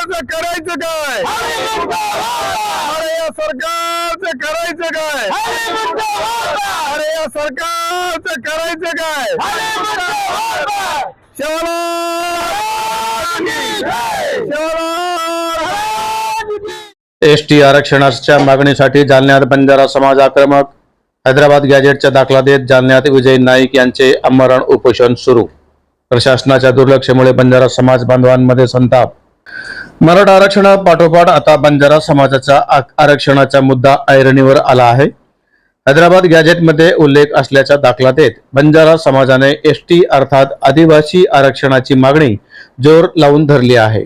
सरकारचं करायचं काय? अरे या सरकारचं करायचं काय? अरे या सरकारचं करायचं काय? एस टी आरक्षणाच्या मागणीसाठी जालन्यात बंजारा समाज आक्रमक हैदराबाद गॅजेटचा दाखला देत जालन्यात विजय नाईक यांचे आमरण उपोषण सुरू. प्रशासनाच्या दुर्लक्षामुळे बंजारा समाज बांधवांमध्ये संताप मराठा आरक्षणापाठोपाठ आता बंजारा समाजाचा आ- आरक्षणाचा मुद्दा ऐरणीवर आला आहे. हैदराबाद गॅजेटमध्ये उल्लेख असल्याचा दाखला देत बंजारा समाजाने एस टी अर्थात आदिवासी आरक्षणाची मागणी जोर लावून धरली आहे.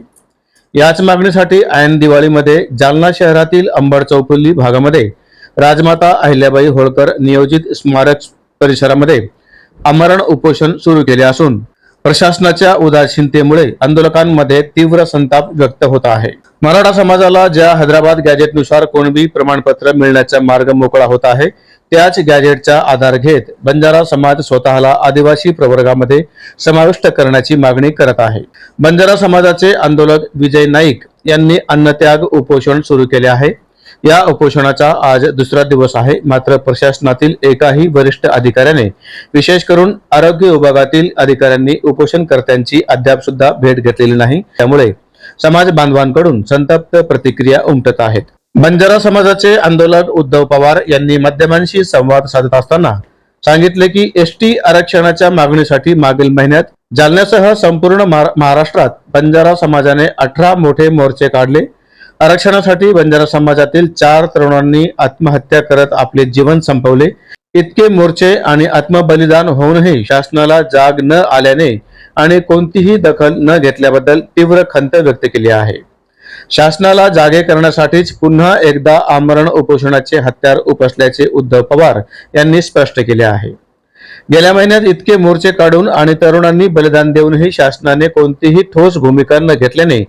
याच मागणीसाठी ऐन दिवाळीमध्ये जालना शहरातील अंबड चौफुल्ली भागामध्ये राजमाता अहिल्याबाई होळकर नियोजित स्मारक परिसरामध्ये आमरण उपोषण सुरू केले असून प्रशासनाच्या उदासीनतेमुळे आंदोलकांमध्ये तीव्र संताप व्यक्त होत आहे. मराठा समाजाला ज्या हैदराबाद गॅजेटनुसार कोणबी प्रमाणपत्र मिळण्याचा मार्ग मोकळा होत आहे त्याच गॅजेटचा आधार घेत बंजारा समाज स्वतःला आदिवासी प्रवर्गामध्ये समाविष्ट करण्याची मागणी करत आहे. बंजारा समाजाचे आंदोलक विजय नाईक यांनी अन्नत्याग उपोषण सुरू केले आहे. या उपोषणाचा आज दुसरा दिवस आहे. मात्र प्रशासनातील एकाही वरिष्ठ अधिकाऱ्याने विशेष करून आरोग्य विभागातील अधिकाऱ्यांनी उपोषणकर्त्यांची अद्याप सुद्धा भेट घेतलेली नाही. त्यामुळे समाज बांधवांकडून संतप्त प्रतिक्रिया उमटत आहेत. बंजारा समाजाचे आंदोलक उद्धव पवार यांनी माध्यमांशी संवाद साधत असताना सांगितले की एस टी आरक्षणाच्या मागणीसाठी मागील महिन्यात जालन्यासह संपूर्ण महाराष्ट्रात बंजारा समाजाने अठरा मोठे मोर्चे काढले. आरक्षणासाठी बंजारा समाजातील चार तरुणांनी आत्महत्या करत आपले जीवन संपवले. इतके मोर्चे आणि आत्मबलिदान होऊनही शासनाला जाग न आल्याने आणि कोणतीही दखल न घेतल्याबद्दल तीव्र खंत व्यक्त केली आहे. शासनाला जागे करण्यासाठीच पुन्हा एकदा आमरण उपोषणाचे हत्यार उपसल्याचे उद्धव पवार यांनी स्पष्ट केले आहे. गेल्या महिन्यात इतके मोर्चे काढून आणि तरुणांनी बलिदान देऊनही शासनाने कोणतीही ठोस भूमिका न घेतल्याने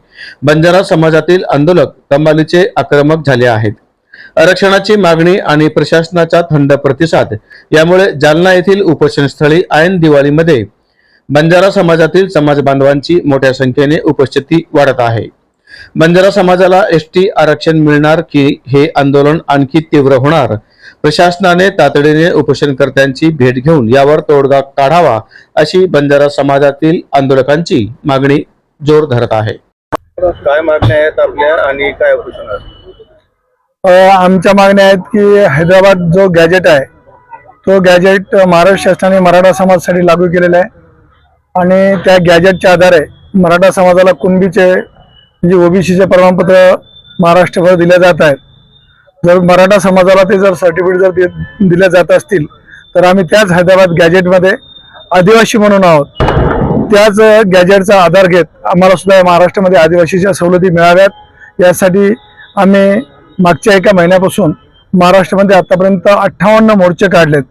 बंजारा समाजातील आंदोलक कमालीचे आक्रमक झाले आहेत. आरक्षणाची मागणी आणि प्रशासनाचा थंड प्रतिसाद यामुळे जालना येथील उपोषणस्थळी ऐन दिवाळीमध्ये बंजारा समाजातील समाज बांधवांची मोठ्या संख्येने उपस्थिती वाढत आहे. बंजारा समाजाला एस टी आरक्षण मिळणार की हे आंदोलन आणखी तीव्र होणार प्रशासनाने तातडीने उपोषणकर्त्यांची भेट घेऊन यावर तोडगा काढावा अशी बंजारा समाजातील आंदोलकांची मागणी जोर धरत आहे. काय मागण्या आहेत आपल्या आणि काय उपोषण आमच्या मागण्या आहेत की हैदराबाद जो गॅजेट आहे तो गॅजेट महाराष्ट्र शासनाने मराठा समाजासाठी लागू केलेला आहे. आणि त्या गॅजेटच्या आधारे मराठा समाजाला कुणबीचे म्हणजे ओबीसीचे प्रमाणपत्र महाराष्ट्रभर दिले जात आहेत. जर मराठा समाजाला ते जर सर्टिफिकेट जर दिल्या जात असतील तर आम्ही त्याच हैदराबाद गॅजेटमध्ये आदिवासी म्हणून आहोत. त्याच गॅजेटचा आधार घेत आम्हाला सुद्धा महाराष्ट्रामध्ये आदिवासीच्या सवलती मिळाव्यात. यासाठी आम्ही मागच्या एका महिन्यापासून महाराष्ट्रामध्ये आतापर्यंत अठ्ठावन्न मोर्चे काढलेत.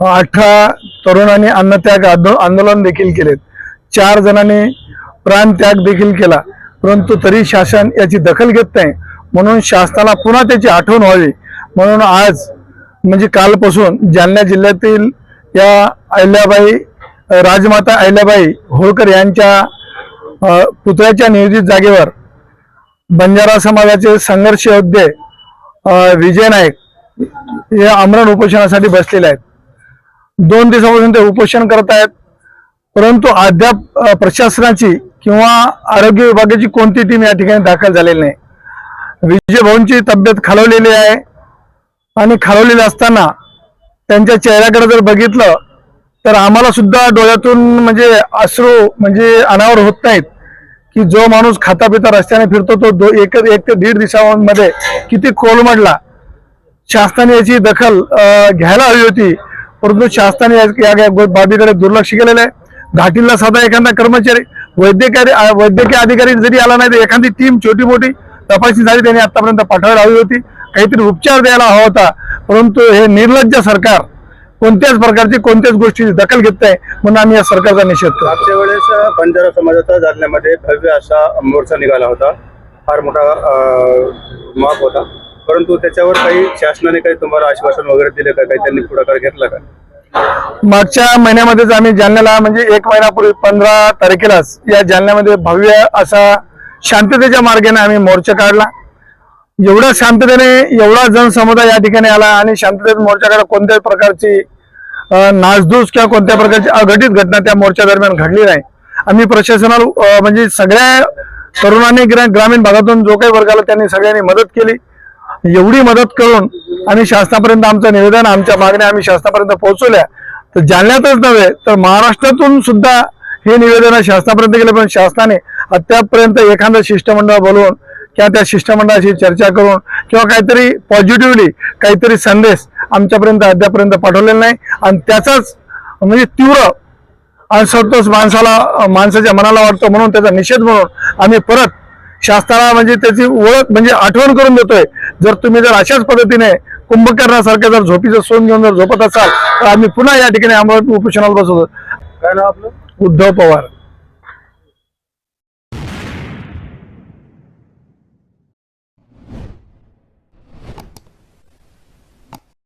अठरा तरुणांनी अन्नत्याग आंदोलन देखील केलेत. चार जणांनी प्राणत्याग देखील केला परंतु तरी शासन याची दखल घेत नाही. म्हणून शासनाला पुन्हा त्याची आठवण व्हावी. म्हणून आज म्हणजे कालपासून जालना जिल्ह्यातील या अहिल्याबाई राजमाता अहिल्याबाई होळकर यांच्या पुतळ्याच्या नियोजित जागेवर बंजारा समाजाचे संघर्ष योद्धे विजय नाईक हे आमरण उपोषणासाठी बसलेले आहेत. दोन दिवसापासून ते उपोषण करत आहेत. परंतु अद्याप प्रशासनाची किंवा आरोग्य विभागाची कोणती टीम या ठिकाणी दाखल झालेली नाही. विजय भाऊंची तब्येत खालवलेली आहे आणि खालवलेली असताना त्यांच्या चेहऱ्याकडे जर बघितलं तर आम्हाला सुद्धा डोळ्यातून म्हणजे अश्रू म्हणजे अनावर होत नाहीत की जो माणूस खाता पिता रस्त्याने फिरतो तो दो एक एक ते दीड दिवसांमध्ये किती कोलमडला शासनाने याची दखल घ्यायला हवी होती परंतु शासनाने या- बाबीकडे दुर्लक्ष केलेलं आहे. घाटीला साधा एखादा कर्मचारी वैद्यकीय वैद्यकीय अधिकारी जरी आला नाही तर एखादी टीम छोटी मोठी तपासणी झाली त्यांनी आतापर्यंत पाठवायला हवी होती. काहीतरी उपचार द्यायला हवा होता. परंतु हे निर्लज्ज सरकार कोणत्याच प्रकारची कोणत्याच गोष्टीची दखल घेत नाही म्हणून आम्ही या सरकारचा निषेध करतो. मागच्या वेळेस बंजारा समाजाचा जालन्यामध्ये भव्य असा मोर्चा निघाला होता. फार मोठा माप होता. परंतु त्याच्यावर काही शासनाने काही तुम्हाला आश्वासन वगैरे दिले का? काही त्यांनी पुढाकार घेतला का? मागच्या महिन्यामध्येच आम्ही जालन्याला म्हणजे एक महिन्यापूर्वी पंधरा तारखेलाच या जालन्यामध्ये भव्य असा शांततेच्या मार्गाने आम्ही मोर्चा काढला. एवढ्या शांततेने एवढा जनसमुदाय या ठिकाणी आला आणि शांततेत मोर्चा काढला. कोणत्याही प्रकारची अ, नासधूस किंवा कोणत्या प्रकारची अघटित घटना त्या मोर्चा दरम्यान घडली नाही. आम्ही प्रशासनाला म्हणजे सगळ्या तरुणांनी ग्रामीण भागातून जो काही वर्ग आला त्यांनी सगळ्यांनी मदत केली. एवढी मदत करून आम्ही शासनापर्यंत आमचं निवेदन आमच्या मागण्या आम्ही शासनापर्यंत पोहोचवल्या. तर जालन्यातच नव्हे तर महाराष्ट्रातून सुद्धा हे निवेदन शासनापर्यंत गेले पण शासनाने अद्यापर्यंत एखादं शिष्टमंडळ बोलवून किंवा त्या शिष्टमंडळाशी चर्चा करून किंवा काहीतरी पॉझिटिव्हली काहीतरी संदेश आमच्यापर्यंत अद्यापर्यंत पाठवलेला नाही. आणि त्याचाच म्हणजे तीव्र असंतोष माणसाला माणसाच्या मनाला वाटतो म्हणून त्याचा निषेध म्हणून आम्ही परत शासनाला म्हणजे त्याची ओळख म्हणजे आठवण करून देतोय. जर तुम्ही जर अशाच पद्धतीने कुंभकर्णासारखे जर झोपीचं सोन घेऊन जर झोपत असाल तर आम्ही पुन्हा या ठिकाणी आम्हाला उपोषणाला बसवतो. काय नाव आपलं? उद्धव पवार.